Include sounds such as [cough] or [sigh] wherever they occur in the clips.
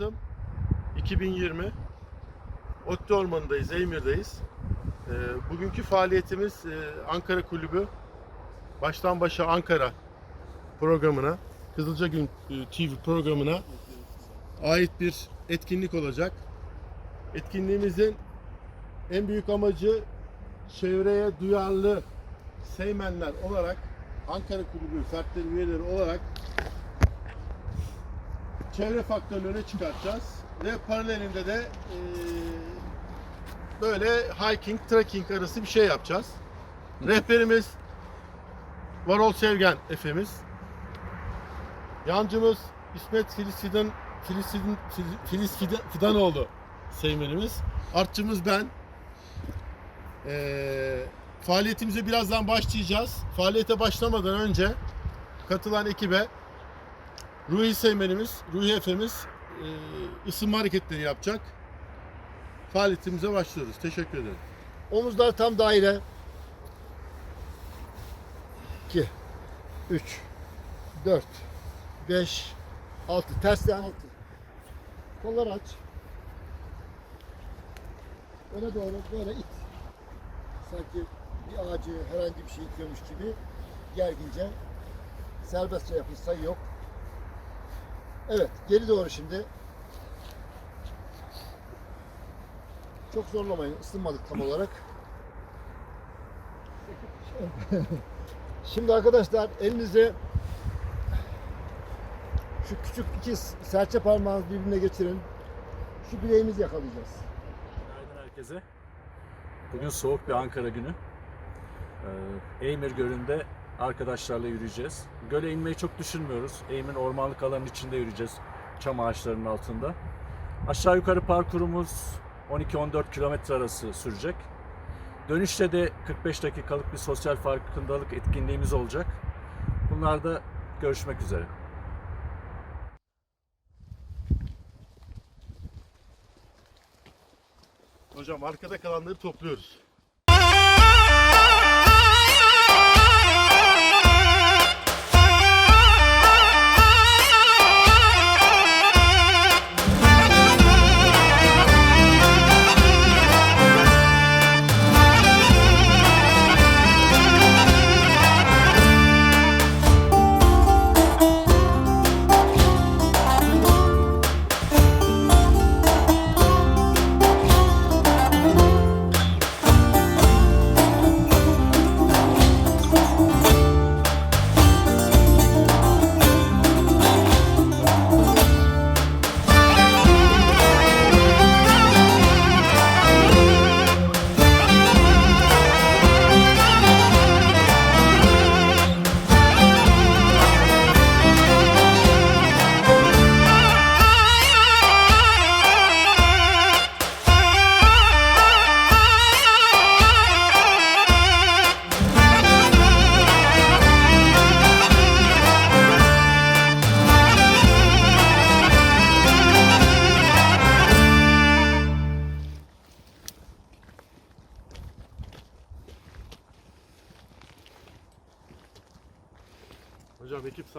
Kasım 2020 Otti Ormanı'ndayız, Eymir'deyiz. Ee, bugünkü faaliyetimiz e, Ankara Kulübü Baştan Başa Ankara programına, Kızılca Gün e, TV programına ait bir etkinlik olacak. Etkinliğimizin en büyük amacı çevreye duyarlı seymenler olarak Ankara Kulübü fertleri üyeleri olarak çevre faktörünü öne çıkartacağız ve paralelinde de eee, böyle hiking, trekking arası bir şey yapacağız. Rehberimiz Varol Sevgen Efemiz. Yancımız İsmet Filiz Fidan Filiz, Fidan, Fidanoğlu Seymenimiz. Artçımız ben. Eee faaliyetimize birazdan başlayacağız. Faaliyete başlamadan önce katılan ekibe Ruhi Seymenimiz, Ruhi Efemiz e, ısınma hareketleri yapacak. Faaliyetimize başlıyoruz. Teşekkür ederim. Omuzlar tam daire. 2 3 4 5 6 tersten 6 Kollar aç. Öne doğru böyle it. Sanki bir ağacı herhangi bir şey itiyormuş gibi gergince serbestçe yapın sayı yok. Evet geri doğru şimdi. Çok zorlamayın ısınmadık tam olarak. Şimdi arkadaşlar elinizi şu küçük iki serçe parmağınızı birbirine geçirin. Şu bileğimizi yakalayacağız. Günaydın herkese. Bugün soğuk bir Ankara günü. Ee, Eymir Gölü'nde arkadaşlarla yürüyeceğiz. Göle inmeyi çok düşünmüyoruz. Eymir ormanlık alanın içinde yürüyeceğiz. Çam ağaçlarının altında. Aşağı yukarı parkurumuz 12-14 kilometre arası sürecek. Dönüşte de 45 dakikalık bir sosyal farkındalık etkinliğimiz olacak. Bunlarda görüşmek üzere. Hocam arkada kalanları topluyoruz.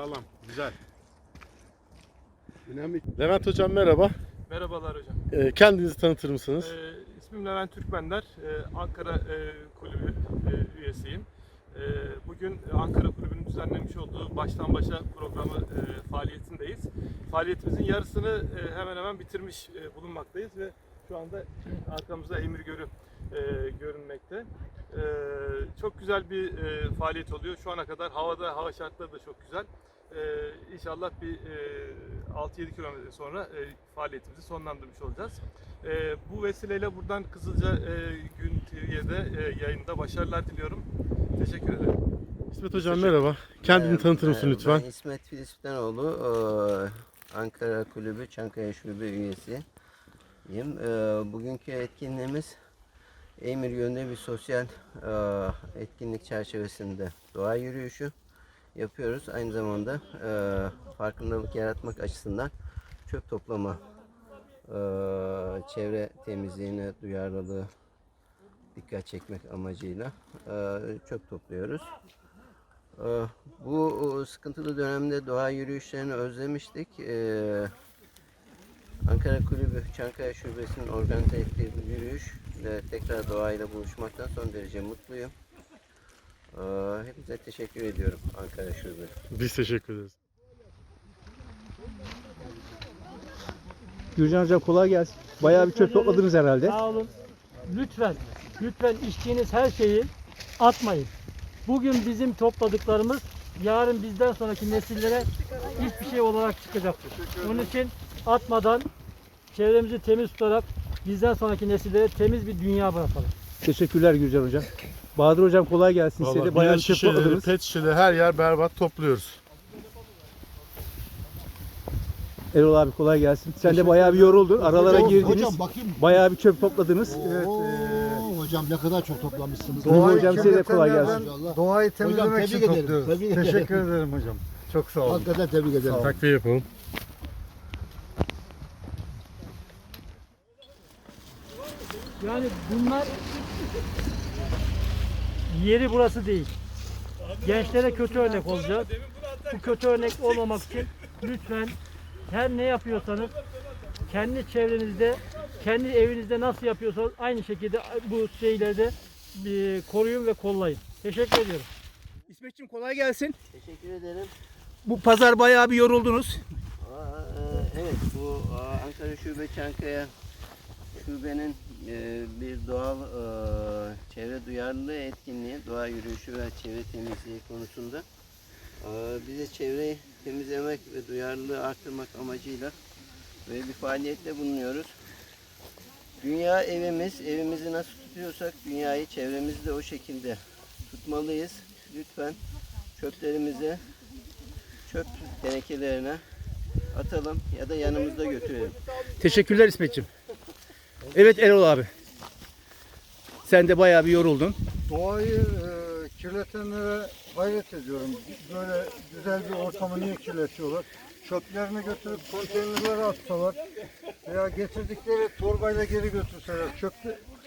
Sağlam. Güzel. Önemli. Levent hocam merhaba. Merhabalar hocam. Ee, kendinizi tanıtır mısınız? Ee, ismim Levent Türkmenler. Ee, Ankara e, Kulübü e, üyesiyim. Ee, bugün Ankara Kulübü'nün düzenlemiş olduğu baştan başa programı e, faaliyetindeyiz. Faaliyetimizin yarısını e, hemen hemen bitirmiş e, bulunmaktayız ve şu anda arkamızda Emir Gölü e, görünmekte. E, çok güzel bir e, faaliyet oluyor. Şu ana kadar havada hava şartları da çok güzel. E, inşallah bir e, 6-7 kilometre sonra e, faaliyetimizi sonlandırmış olacağız. E, bu vesileyle buradan Kızılca e, Gün TV'ye de e, yayında başarılar diliyorum. Teşekkür ederim. İsmet hocam merhaba. Kendini Merhaba, tanıtır mısın lütfen? Ben İsmet Filiz Fidanoğlu, eee, Ankara Kulübü, Çankaya Şube üyesiyim. Eee, Bugünkü etkinliğimiz Eymir Gölü'nde bir sosyal eee, etkinlik çerçevesinde doğa yürüyüşü yapıyoruz. Aynı zamanda eee, farkındalık yaratmak açısından çöp toplama, eee, çevre temizliğine duyarlılığı dikkat çekmek amacıyla eee, çöp topluyoruz. Ee, Bu sıkıntılı dönemde doğa yürüyüşlerini özlemiştik. Ee, Ankara Kulübü Çankaya Şubesi'nin organize ettiği bu yürüyüşle tekrar doğayla buluşmaktan son derece mutluyum. Ee, Hepinize teşekkür ediyorum Ankara Şube. Biz teşekkür ederiz. Gürcan Hocam kolay gelsin. Bayağı bir çöp topladınız herhalde. Sağ olun. Lütfen, lütfen içtiğiniz her şeyi atmayın. Bugün bizim topladıklarımız yarın bizden sonraki nesillere hiçbir şey olarak çıkacaktır. Onun için atmadan çevremizi temiz tutarak bizden sonraki nesillere temiz bir dünya bırakalım. Teşekkürler Gürcan Hocam. Bahadır Hocam kolay gelsin size de. Bayağı bir çöp topladınız. pet şişeleri her yer berbat topluyoruz. Erol abi kolay gelsin. Sen de bayağı bir yoruldun. Aralara girdiniz. Hocam bakayım. Bayağı bir çöp topladınız. Oo, hocam ne kadar çok toplamışsınız. Ruhi Hocam size de kolay gelsin. Doğayı Hocam temizlemek için tebrik ederim. topluyoruz. Tebrik ederim. Teşekkür ederim hocam. Çok sağ olun. Hakikaten tebrik ederim. Takviye yapalım. Yani bunlar yeri burası değil. Gençlere kötü örnek olacak. Bu kötü örnek olmamak için lütfen her ne yapıyorsanız kendi çevrenizde, kendi evinizde nasıl yapıyorsanız aynı şekilde bu şeyleri de e, koruyun ve kollayın. Teşekkür ediyorum. İsmetciğim kolay gelsin. Teşekkür ederim. Bu pazar bayağı bir yoruldunuz. Aa, e, Evet, bu Ankara Şube Çankaya Şube'nin e, bir doğal e, çevre duyarlılığı etkinliği, doğa yürüyüşü ve çevre temizliği konusunda e, bize çevreyi temizlemek ve duyarlılığı arttırmak amacıyla böyle bir faaliyette bulunuyoruz. Dünya evimiz, evimizi nasıl tutuyorsak dünyayı, çevremizi de o şekilde tutmalıyız. Lütfen çöplerimizi çöp tenekelerine atalım ya da yanımızda götürelim. Teşekkürler İsmetciğim. Evet Erol abi. Sen de bayağı bir yoruldun. Doğayı e, kirletenlere hayret ediyorum. Böyle güzel bir ortamı niye kirletiyorlar? Çöplerini götürüp konteynerlere atsalar veya getirdikleri torbayla geri götürseler, çöp,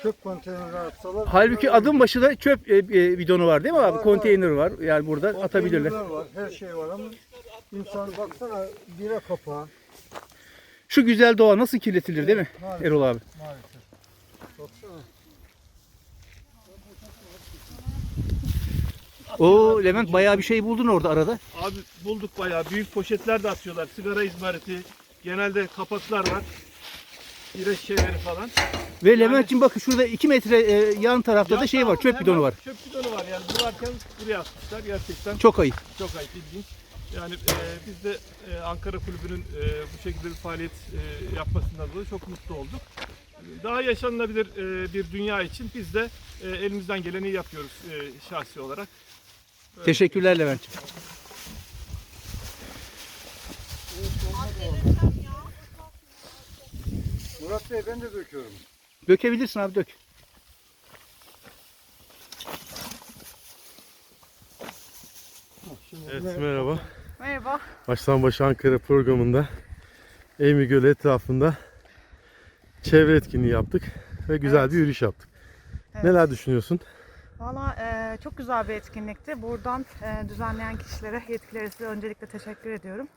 çöp konteynerine atsalar. Halbuki adım başı da çöp e, e, bidonu var değil mi abi? Var, Konteyner var. Yani burada atabilirler. Konteynerler var, her şey var ama insan baksana bira kapağı Şu güzel doğa nasıl kirletilir değil mi maalesef. Erol abi? maalesef. Baksana. Oo Levent bayağı bir şey buldun orada arada. Abi bulduk bayağı. Büyük poşetler de atıyorlar. Sigara izmariti. Genelde kapaklar var. İreç şeyleri falan. Ve Levent'ciğim bakın şurada 2 metre e, yan tarafta da Yan şey var, çöp bidonu var. Çöp bidonu var yani. Bularken buraya atmışlar. Gerçekten Çok ayıp. çok ayıp ilginç. Yani e, biz de e, Ankara Kulübü'nün e, bu şekilde bir faaliyet e, yapmasından dolayı çok mutlu olduk. Daha yaşanılabilir e, bir dünya için biz de e, elimizden geleni yapıyoruz e, şahsi olarak. Böyle. Teşekkürler Levent'ciğim. Murat Bey ben de döküyorum. Dökebilirsin abi dök. Evet merhaba. Merhaba. Baştan başa Ankara programında Eymi Gölü etrafında çevre etkinliği yaptık ve güzel Evet. bir yürüyüş yaptık. Evet. Neler düşünüyorsun? Valla e, çok güzel bir etkinlikti. Buradan e, düzenleyen kişilere, yetkililere size öncelikle teşekkür ediyorum.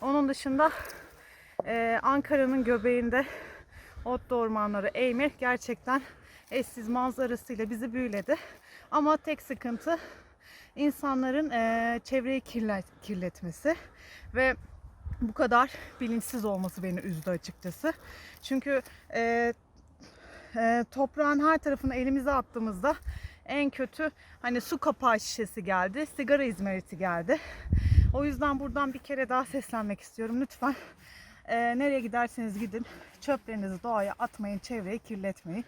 Onun dışında e, Ankara'nın göbeğinde ot ormanları Eymir gerçekten eşsiz manzarasıyla bizi büyüledi. Ama tek sıkıntı insanların e, çevreyi kirlet, kirletmesi ve bu kadar bilinçsiz olması beni üzdü açıkçası. Çünkü e, e, toprağın her tarafını elimize attığımızda en kötü hani su kapağı şişesi geldi, sigara izmariti geldi. O yüzden buradan bir kere daha seslenmek istiyorum. Lütfen e, nereye giderseniz gidin çöplerinizi doğaya atmayın, çevreyi kirletmeyin.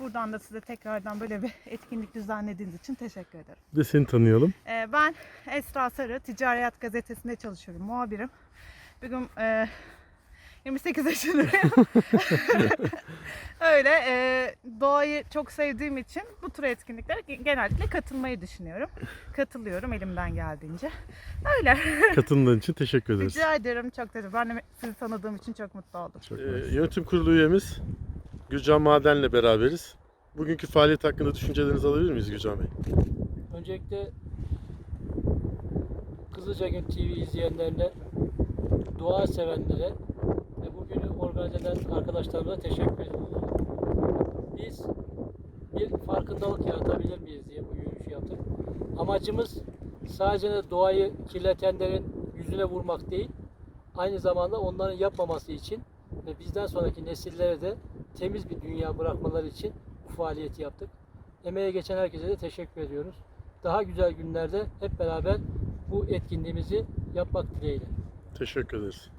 Buradan da size tekrardan böyle bir [laughs] etkinlik düzenlediğiniz için teşekkür ederim. Bir de seni tanıyalım. Ee, Ben Esra Sarı, Ticaret Gazetesi'nde çalışıyorum, muhabirim. Bugün e, 28 yaşındayım. [laughs] Öyle e, doğayı çok sevdiğim için bu tür etkinliklere genellikle katılmayı düşünüyorum. Katılıyorum elimden geldiğince. Öyle. [laughs] Katıldığın için teşekkür ederiz. Rica ederim çok teşekkür Ben de sizi tanıdığım için çok mutlu oldum. Ee, yönetim kurulu üyemiz Gürcan Maden'le beraberiz. Bugünkü faaliyet hakkında düşüncelerinizi alabilir miyiz Gürcan Bey? Öncelikle Kızılcagün TV izleyenlerine, doğa sevenlere ve burada günü organize eden arkadaşlarımıza teşekkür ediyorum. Biz bir farkındalık yaratabilir miyiz diye bu yürüyüşü yaptık. Amacımız sadece de doğayı kirletenlerin yüzüne vurmak değil, aynı zamanda onların yapmaması için ve bizden sonraki nesillere de temiz bir dünya bırakmaları için bu faaliyeti yaptık. Emeğe geçen herkese de teşekkür ediyoruz. Daha güzel günlerde hep beraber bu etkinliğimizi yapmak dileğiyle. Teşekkür ederiz.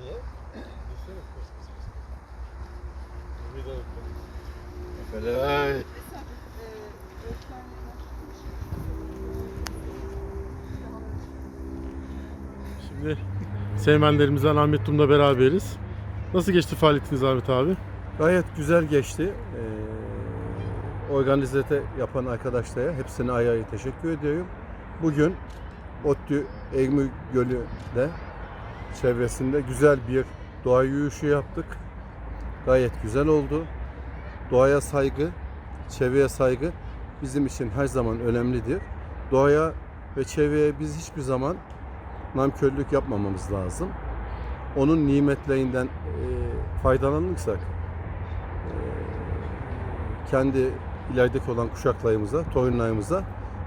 Niye? Şimdi Seymenlerimizden Ahmet Tum'la beraberiz. Nasıl geçti faaliyetiniz Ahmet abi? Gayet güzel geçti. Ee, organizete yapan arkadaşlara hepsine ayrı ayrı teşekkür ediyorum. Bugün ODTÜ Eymür Gölü'nde çevresinde güzel bir doğa yürüyüşü yaptık. Gayet güzel oldu. Doğaya saygı, çevreye saygı bizim için her zaman önemlidir. Doğaya ve çevreye biz hiçbir zaman namkörlük yapmamamız lazım. Onun nimetlerinden e, faydalanırsak e, kendi ilerideki olan kuşaklarımıza, torunlarımıza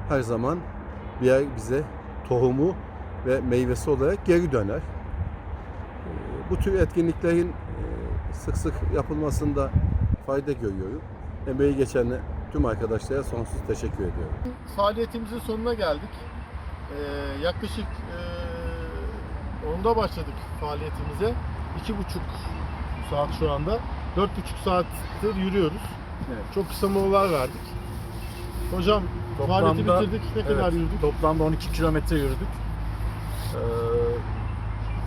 her zaman birer bize tohumu ve meyvesi olarak geri döner. E, Bu tür etkinliklerin sık sık yapılmasında fayda görüyorum. Emeği geçen tüm arkadaşlara sonsuz teşekkür ediyorum. Faaliyetimizin sonuna geldik. Yaklaşık 10'da başladık faaliyetimize. İki buçuk saat şu anda. Dört buçuk saattir yürüyoruz. Evet. Çok kısa molalar verdik. Hocam faaliyeti Toplamda- bitirdik. Ne Evet, kadar yürüdük? Toplamda 12 kilometre yürüdük. Ee,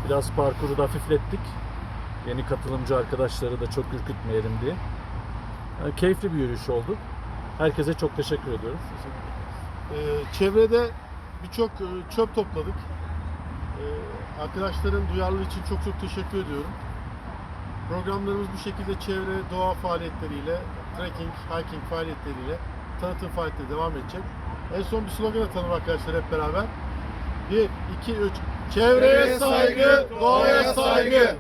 biraz parkuru da hafiflettik. Yeni katılımcı arkadaşları da çok ürkütmeyelim diye. Yani keyifli bir yürüyüş oldu. Herkese çok teşekkür ediyoruz. Ee, çevrede birçok e, çöp topladık. Ee, arkadaşların duyarlılığı için çok çok teşekkür ediyorum. Programlarımız bu şekilde çevre, doğa faaliyetleriyle, trekking, hiking faaliyetleriyle, tanıtım faaliyetleri devam edecek. En son bir slogan atalım arkadaşlar hep beraber. 1, 2, 3. Çevreye saygı, doğaya saygı.